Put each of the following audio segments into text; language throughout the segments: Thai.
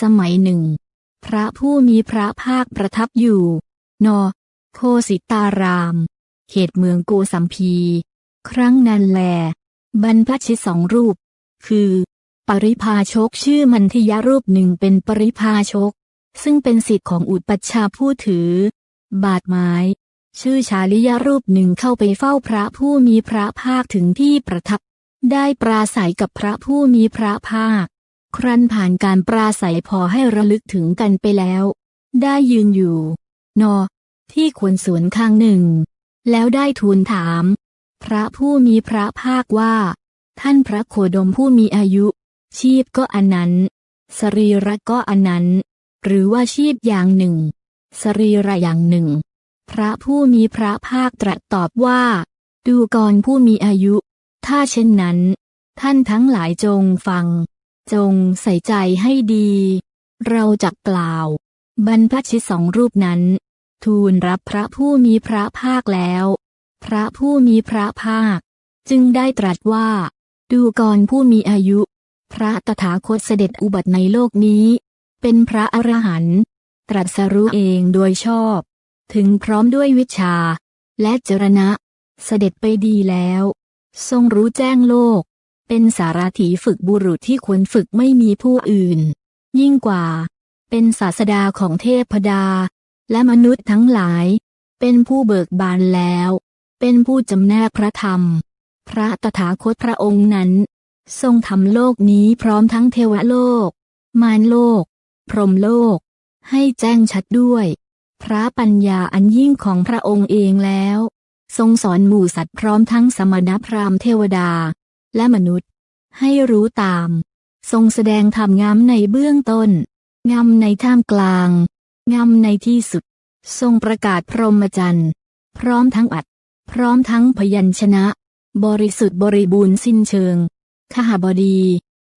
สมัยหนึ่ง พระผู้มีพระภาคประทับอยู่ นอ โคสิตาราม เขตเมืองโกสัมพี ครั้งนั้นแล บรรพชิตสองรูป คือ ปริพาชกชื่อมันทิยรูปหนึ่งเป็นปริพาชก ซึ่งเป็นสิทธิ์ของอุปัชฌาผู้ถือ บาทไม้ ชื่อชาลิยรูปหนึ่งเข้าไปเฝ้าพระผู้มีพระภาคถึงที่ประทับ ได้ปราศัยกับพระผู้มีพระภาค ครั้นผ่านการปราศัยพอให้ระลึกถึงกันไปแล้ว ได้ยืนอยู่ นอ ที่ควรสวนข้างหนึ่ง แล้วได้ทูลถาม พระผู้มีพระภาคว่า ท่านพระโคดมผู้มีอายุ ชีพก็อันนั้น สรีระก็อันนั้น หรือว่าชีพอย่างหนึ่ง สรีระอย่างหนึ่ง พระผู้มีพระภาคตรัสตอบว่า ดูก่อนผู้มีอายุ ถ้าเช่นนั้น ท่านทั้งหลายจงฟัง จงใส่ใจให้ดี เราจะกล่าว บรรพชิตสองรูปนั้น ทูลรับพระผู้มีพระภาคแล้ว พระผู้มีพระภาค จึงได้ตรัสว่า ดูก่อนผู้มีอายุ พระตถาคตเสด็จอุบัติในโลกนี้ เป็นพระอรหันต์ตรัสรู้เองโดยชอบ ถึงพร้อมด้วยวิชา และจรณะ เสด็จไปดีแล้ว ทรงรู้แจ้งโลก เป็นสารถีฝึกบุรุษที่ควรฝึกไม่มีผู้อื่น ยิ่งกว่า เป็นศาสดาของเทพดา และมนุษย์ทั้งหลาย เป็นผู้เบิกบานแล้ว เป็นผู้จำแนกพระธรรม พระตถาคตพระองค์นั้น ทรงทำโลกนี้พร้อมทั้งเทวโลก มารโลก พรหมโลก ให้แจ้งชัดด้วย พระปัญญาอันยิ่งของพระองค์เองแล้ว ทรงสอนหมู่สัตว์พร้อมทั้งสมณพราหมณ์เทวดา และมนุษย์ ให้รู้ตาม ทรงแสดงธรรมงามในเบื้องต้น งามในท่ามกลาง งามในที่สุด ทรงประกาศพรหมจรรย์พร้อมทั้งอัด พร้อมทั้งพยัญชนะ บริสุทธิ์บริบูรณ์สิ้นเชิงขหบดี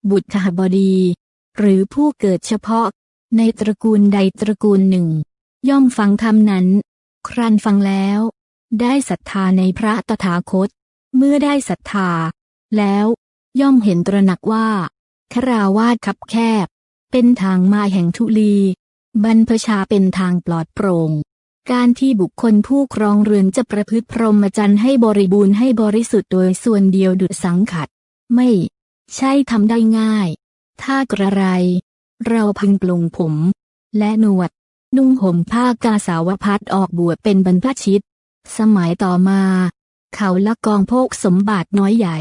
บุตรขหบดี หรือผู้เกิดเฉพาะ ในตระกูลใดตระกูลหนึ่ง ย่อมฟังธรรมนั้น ครั้นฟังแล้ว ได้ศรัทธาในพระตถาคต เมื่อได้ศรัทธา แล้วย่อมเห็นตระหนักว่าคราวาสคับแคบ เป็นทางมาแห่งทุลี บรรพชาเป็นทางปลอดโปร่ง การที่บุคคลผู้ครองเรือนจะประพฤติพรหมจรรย์ให้บริบูรณ์ให้บริสุทธิ์โดยส่วนเดียวดุจสังขัด ไม่ใช่ทำได้ง่าย ถ้ากระไร เราพึงปลงผม และหนวด นุ่งห่มผ้ากาสาวพัดออกบวชเป็นบรรพชิต สมัยต่อมา เขาละกองโภคสมบัติน้อยใหญ่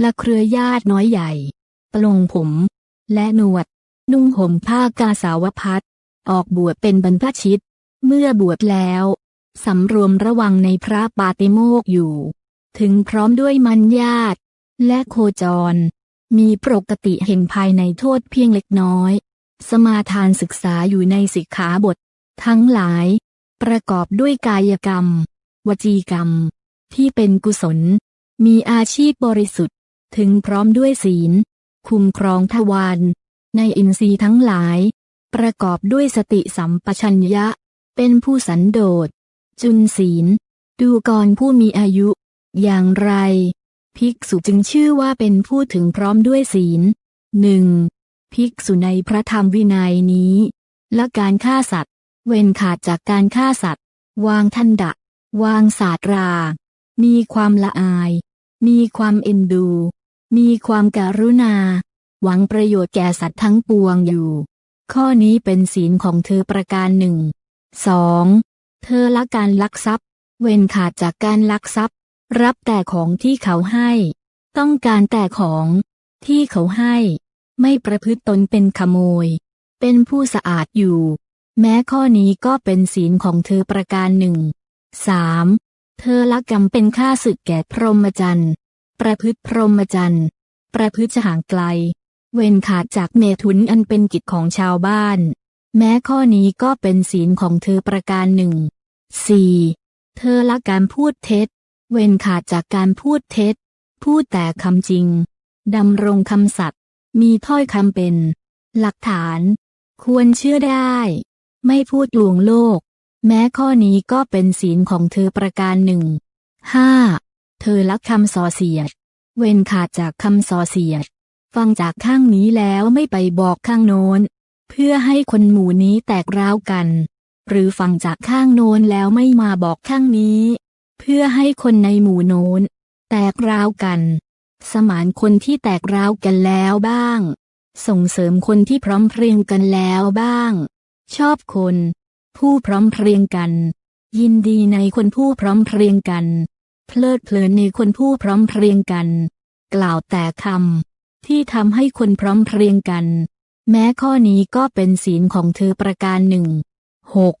และเครือญาติน้อยใหญ่ปลงผม และหนวด นุ่งห่มผ้ากาสาวพัดออกบวชเป็นบรรพชิต เมื่อบวชแล้ว สำรวมระวังในพระปาติโมกอยู่ ถึงพร้อมด้วยมัญญาตและโคจร มีปกติเห็นภายในโทษเพียงเล็กน้อย สมาทานศึกษาอยู่ในสิกขาบท ทั้งหลาย ประกอบด้วยกายกรรม วจีกรรม ที่เป็นกุศล มีอาชีพบริสุทธิ ถึงพร้อมด้วยศีล คุ้มครองทวารในอินทรีย์ทั้งหลาย ประกอบด้วยสติสัมปชัญญะ เป็นผู้สันโดษ จุนศีล ดูกรผู้มีอายุ อย่างไร ภิกษุจึงชื่อว่าเป็นผู้ถึงพร้อมด้วยศีลหนึ่งภิกษุในพระธรรมวินัยนี้ และการฆ่าสัตว์ เว้นขาดจากการฆ่าสัตว์ วางทันดะ วางศาสตรา มีความละอาย มีความเอ็นดู มีความการุณา หวังประโยชน์แก่สัตว์ทั้งปวงอยู่ ข้อนี้เป็นศีลของเธอประการหนึ่งสองเธอละการลักทรัพย์ เว้นขาดจากการลักทรัพย์ รับแต่ของที่เขาให้ ต้องการแต่ของที่เขาให้ ไม่ประพฤติตนเป็นขโมย เป็นผู้สะอาดอยู่ แม้ข้อนี้ก็เป็นศีลของเธอประการหนึ่งสามเธอละกรรมเป็นค่าศึกแก่พรหมจรรย์ ประพฤติพรหมจรรย์ ประพฤติห่างไกล เว้นขาดจากเมถุนอันเป็นกิจของชาวบ้าน แม้ข้อนี้ก็เป็นศีลของเธอประการหนึ่งสี่เธอละการพูดเท็จ เว้นขาดจากการพูดเท็จ พูดแต่คำจริง ดำรงคำสัตย์ มีถ้อยคำเป็น หลักฐาน ควรเชื่อได้ ไม่พูดลวงโลก แม้ข้อนี้ก็เป็นศีลของเธอประการหนึ่งห้า เธอละคำส่อเสียด เว้นขาดจากคำส่อเสียด ฟังจากข้างนี้แล้วไม่ไปบอกข้างโน้น เพื่อให้คนหมู่นี้แตกร้าวกัน หรือฟังจากข้างโน้นแล้วไม่มาบอกข้างนี้ เพื่อให้คนในหมู่โน้น แตกร้าวกัน สมานคนที่แตกร้าวกันแล้วบ้าง ส่งเสริมคนที่พร้อมเพรียงกันแล้วบ้าง ชอบคน ผู้พร้อมเพรียงกันยินดีในคนผู้พร้อมเพรียงกัน เพลิดเพลินในคนผู้พร้อมเพรียงกัน กล่าวแต่คำที่ทำให้คนพร้อมเพรียงกัน แม้ข้อนี้ก็เป็นศีลของเธอประการหนึ่งหก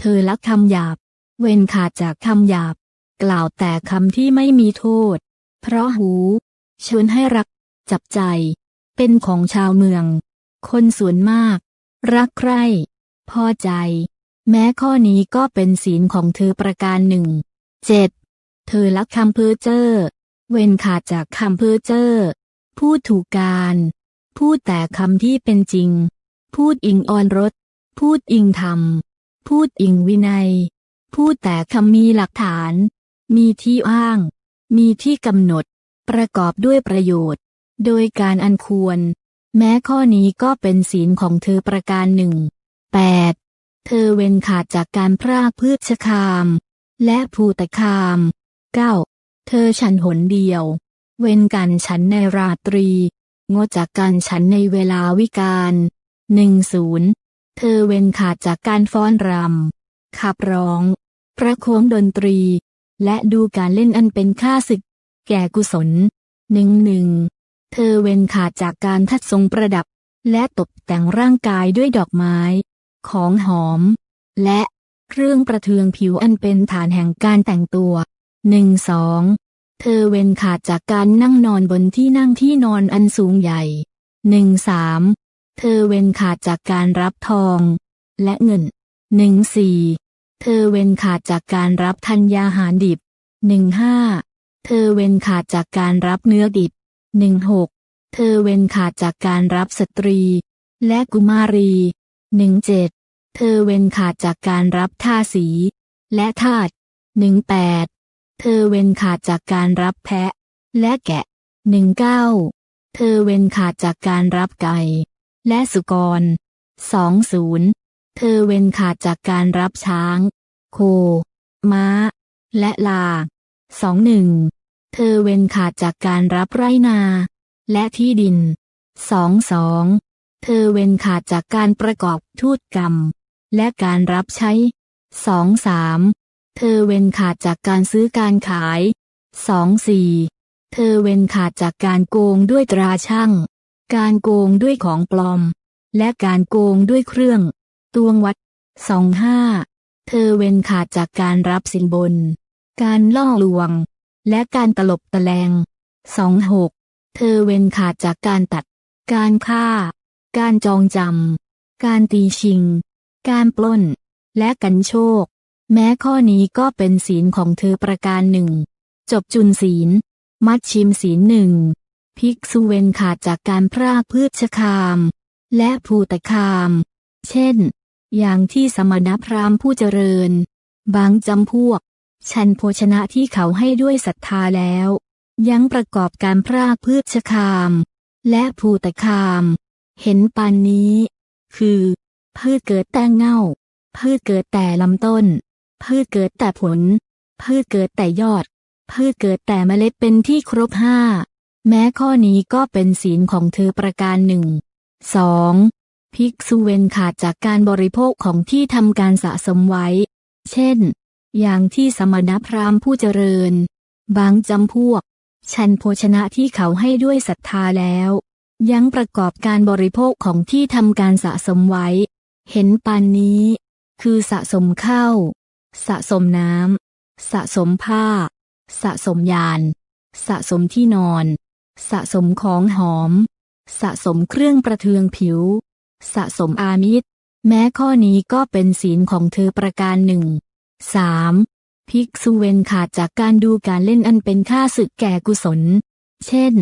เธอละคำหยาบ เว้นขาดจากคำหยาบ กล่าวแต่คำที่ไม่มีโทษ เพราะหูชวนให้รัก จับใจ เป็นของชาวเมือง คนส่วนมาก รักใคร่พอใจ แม้ข้อนี้ก็เป็นศีลของเธอประการหนึ่งเจ็ด เธอละคำเพ้อเจ้อ เว้นขาดจากคำเพ้อเจ้อ พูดถูกการ พูดแต่คำที่เป็นจริง พูดอิงออนรส พูดอิงธรรม พูดอิงวินัย พูดแต่คำมีหลักฐาน มีที่อ้าง มีที่กำหนด ประกอบด้วยประโยชน์ โดยการอันควร แม้ข้อนี้ก็เป็นศีลของเธอประการหนึ่ง 8. เธอเว้นขาดจากการพรากพืชคาม และภูตคาม 9. เธอฉันหนเดียว เว้นกันฉันในราตรี งดจากการฉันในเวลาวิกาลหนึ่งศูนย์เธอเว้นขาดจากการฟ้อนรำขับร้อง ประโคมดนตรี และดูการเล่นอันเป็นค่าศึก แก่กุศลหนึ่งหนึ่งเธอเว้นขาดจากการทัดทรงประดับ และตกแต่งร่างกายด้วยดอกไม้ ของหอม และเครื่องประเทืองผิวอันเป็นฐานแห่งการแต่งตัว หนึ่งสองเธอเว้นขาดจากการนั่งนอนบนที่นั่งที่นอนอันสูงใหญ่หนึ่งสามเธอเว้นขาดจากการรับทอง และเงินหนึ่งสี่เธอเว้นขาดจากการรับธัญญาหารดิบหนึ่งห้าเธอเว้นขาดจากการรับเนื้อดิบหนึ่งหกเธอเว้นขาดจากการรับสตรี และกุมารีหนึ่งเจ็ดเธอเว้นขาดจากการรับท่าสี และทาสหนึ่งแปด เธอเว้นขาดจากการรับแพะ และแกะหนึ่งเก้าเธอเว้นขาดจากการรับไก่ และสุกรสองศูนย์เธอเว้นขาดจากการรับช้าง โค ม้า และลาสองหนึ่งเธอเว้นขาดจากการรับไรนา และที่ดินสองสองเธอเว้นขาดจากการประกอบทูตกรรม และการรับใช้สองสาม เธอเว้นขาดจากการซื้อการขายสองสี่เธอเว้นขาดจากการโกงด้วยตราช่าง การโกงด้วยของปลอม และการโกงด้วยเครื่อง ตวงวัดสองห้าเธอเว้นขาดจากการรับสินบน การล่อลวง และการตลบตะแลงสองหกเธอเว้นขาดจากการตัด การฆ่า การจองจำ การตีชิง การปล้น และกันโชค แม้ข้อนี้ก็เป็นศีลของเธอประการหนึ่ง จบจุนศีล มัดชิมศีลหนึ่ง ภิกษุเวนขาดจากการพรากพืชคาม และภูตคาม เช่น อย่างที่สมณพราหมณ์ผู้เจริญ บางจำพวก ชันโภชนะที่เขาให้ด้วยศรัทธาแล้ว ยังประกอบการพรากพืชคาม และภูตคาม เห็นปานนี้ คือ พืชเกิดแต่เง่า พืชเกิดแต่ลำต้น พืชเกิดแต่ผล พืชเกิดแต่ยอด พืชเกิดแต่เมล็ดเป็นที่ครบห้า แม้ข้อนี้ก็เป็นศีลของเธอประการหนึ่งสองภิกษุเวนขาดจากการบริโภคของที่ทำการสะสมไว้ เช่น อย่างที่สมณพราหมณ์ผู้เจริญ บางจำพวก ชันโภชนะที่เขาให้ด้วยศรัทธาแล้ว ยังประกอบการบริโภคของที่ทำการสะสมไว้ เห็นปานนี้ คือสะสมเข้า สะสมน้ำ สะสมผ้า สะสมยาน สะสมที่นอน สะสมของหอม สะสมเครื่องประเทืองผิว สะสมอามิตร แม้ข้อนี้ก็เป็นศีลของเธอประการหนึ่งสามภิกษุเวนขาดจากการดูการเล่นอันเป็นค่าศึกแก่กุศล เช่น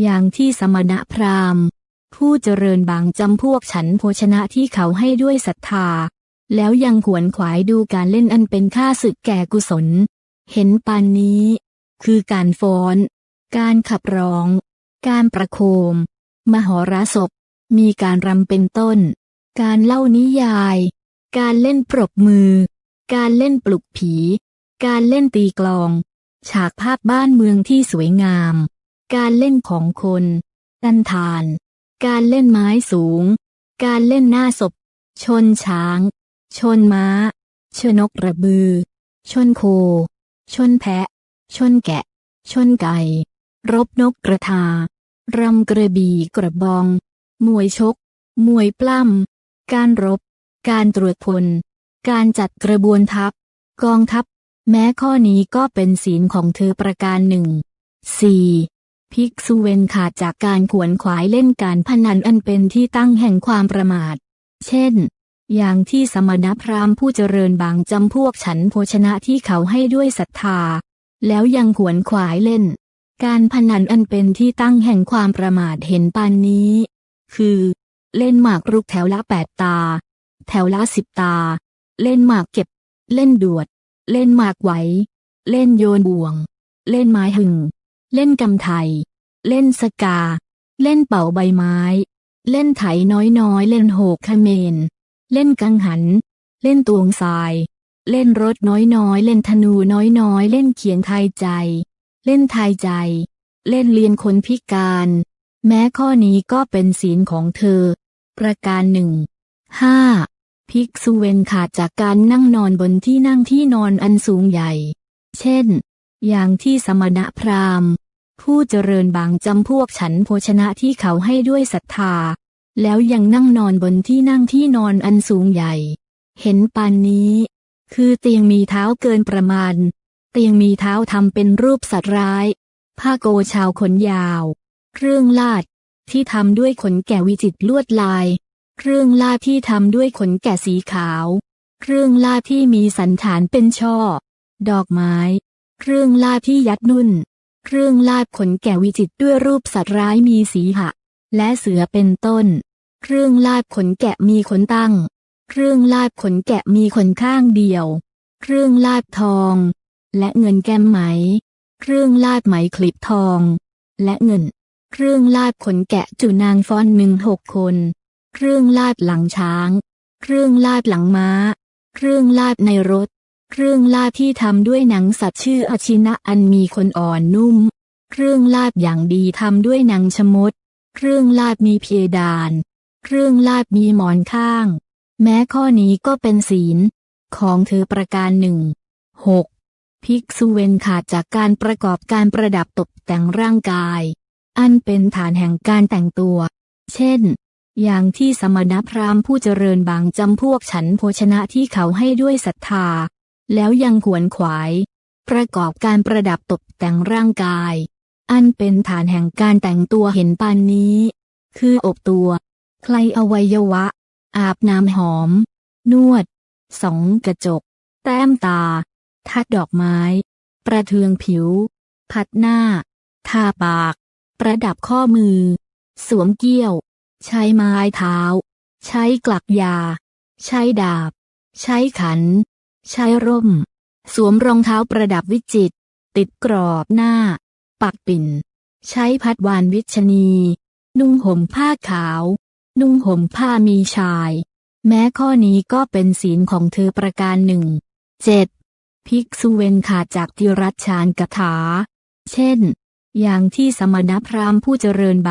อย่างที่สมณะพราหมณ์ ผู้เจริญบางจำพวกฉันโภชนะที่เขาให้ด้วยศรัทธา แล้วยังขวนขวายดูการเล่นอันเป็นค่าศึกแก่กุศล เห็นปานนี้ คือการฟ้อน การขับร้อง การประโคม มหรสพ มีการรำเป็นต้น การเล่านิยาย การเล่นปรบมือ การเล่นปลุกผี การเล่นตีกลอง ฉากภาพบ้านเมืองที่สวยงาม การเล่นของคนดันทาน การเล่นไม้สูง การเล่นหน้าศพ ชนช้าง ชนม้า ชนกกระบือ ชนโค ชนแพะ ชนแกะ ชนไก่ รบนกกระทารำกระบี่กระบอง มวยชก มวยปล้ำ การรบ การตรวจพล การจัดกระบวนทัพ กองทัพ แม้ข้อนี้ก็เป็นศีลของเธอประการหนึ่ง 4. ภิกษุเวนขาดจากการขวนขวายเล่นการพนันอันเป็นที่ตั้งแห่งความประมาท เช่น อย่างที่สมณพราหมณ์ผู้เจริญบางจำพวกฉันโภชนะที่เขาให้ด้วยศรัทธา แล้วยังขวนขวายเล่น การพนันอันเป็นที่ตั้งแห่งความประมาทเห็นปานนี้ คือ เล่นหมากรุกแถวละแปดตา แถวละสิบตา เล่นหมากเก็บ เล่นดวด เล่นหมากไหว เล่นโยนบ่วง เล่นไม้หึง เล่นกำไทย เล่นสกา เล่นเป่าใบไม้ เล่นไถน้อยๆ เล่นโหกขเมน เล่นกังหัน เล่นตวงทราย เล่นรถน้อยๆ เล่นธนูน้อยๆ เล่นเขียนไทยใจ เล่นทายใจ เล่นเรียนคนพิการ แม้ข้อนี้ก็เป็นศีลของเธอ ประการหนึ่งห้าภิกษุเวนขาดจากการนั่งนอนบนที่นั่งที่นอนอันสูงใหญ่ เช่น อย่างที่สมณพราหมณ์ ผู้เจริญบางจำพวกฉันโภชนะที่เขาให้ด้วยศรัทธา แล้วยังนั่งนอนบนที่นั่งที่นอนอันสูงใหญ่ เห็นปานนี้ คือเตียงมีเท้าเกินประมาณ เตียงมีเท้าทำเป็นรูปสัตว์ร้าย ผ้าโกชาวขนยาว เครื่องลาด ที่ทำด้วยขนแก่วิจิตรลวดลาย เครื่องลาดที่ทำด้วยขนแก่สีขาว เครื่องลาดที่มีสันฐานเป็นช่อ ดอกไม้ เครื่องลาดที่ยัดนุ่น เครื่องลาดขนแก่วิจิตรด้วยรูปสัตว์ร้ายมีสีหะ และเสือเป็นต้น เครื่องลาดขนแกะมีขนตั้ง เครื่องลาดขนแกะมีขนข้างเดียว เครื่องลาดทอง และเงินแก้มไหม เครื่องลาดไหมคลิปทอง และเงิน เครื่องลาดขนแกะจุนางฟ้อนหนึ่งหกคน เครื่องลาดหลังช้าง เครื่องลาดหลังม้า เครื่องลาดในรถ เครื่องลาดที่ทำด้วยหนังสัตว์ชื่ออชินะอันมีคนอ่อนนุ่ม เครื่องลาดอย่างดีทำด้วยหนังชมด เครื่องลาดมีเพดานเครื่องลาดมีหมอนข้าง แม้ข้อนี้ก็เป็นศีล ของเธอประการหนึ่ง 6. ภิกษุเวนขาดจากการประกอบการประดับตกแต่งร่างกาย อันเป็นฐานแห่งการแต่งตัว เช่น อย่างที่สมณพราหมณ์ผู้เจริญบางจำพวกฉันโภชนะที่เขาให้ด้วยศรัทธา แล้วยังขวนขวาย ประกอบการประดับตกแต่งร่างกาย อันเป็นฐานแห่งการแต่งตัวเห็นปานนี้ คืออบตัว ใคลอวัยวะ อาบน้ำหอม นวดสองกระจก แต้มตา ทัดดอกไม้ ประเทืองผิว พัดหน้า ทาปาก ประดับข้อมือ สวมเกี้ยว ใช้ไม้เท้า ใช้กลักยา ใช้ดาบ ใช้ขัน ใช้ร่ม สวมรองเท้าประดับวิจิตรติดกรอบหน้า ปักปิ่น ใช้พัดวานวิชนี นุ่งห่มผ้าขาว นุ่งห่มผ้ามีชาย แม้ข้อนี้ก็เป็นศีลของเธอประการหนึ่งเจ็ดภิกษุเวนขาดจากติรัชฌานกถา เช่น อย่างที่สมณพราหมณ์ผู้เจริญบาง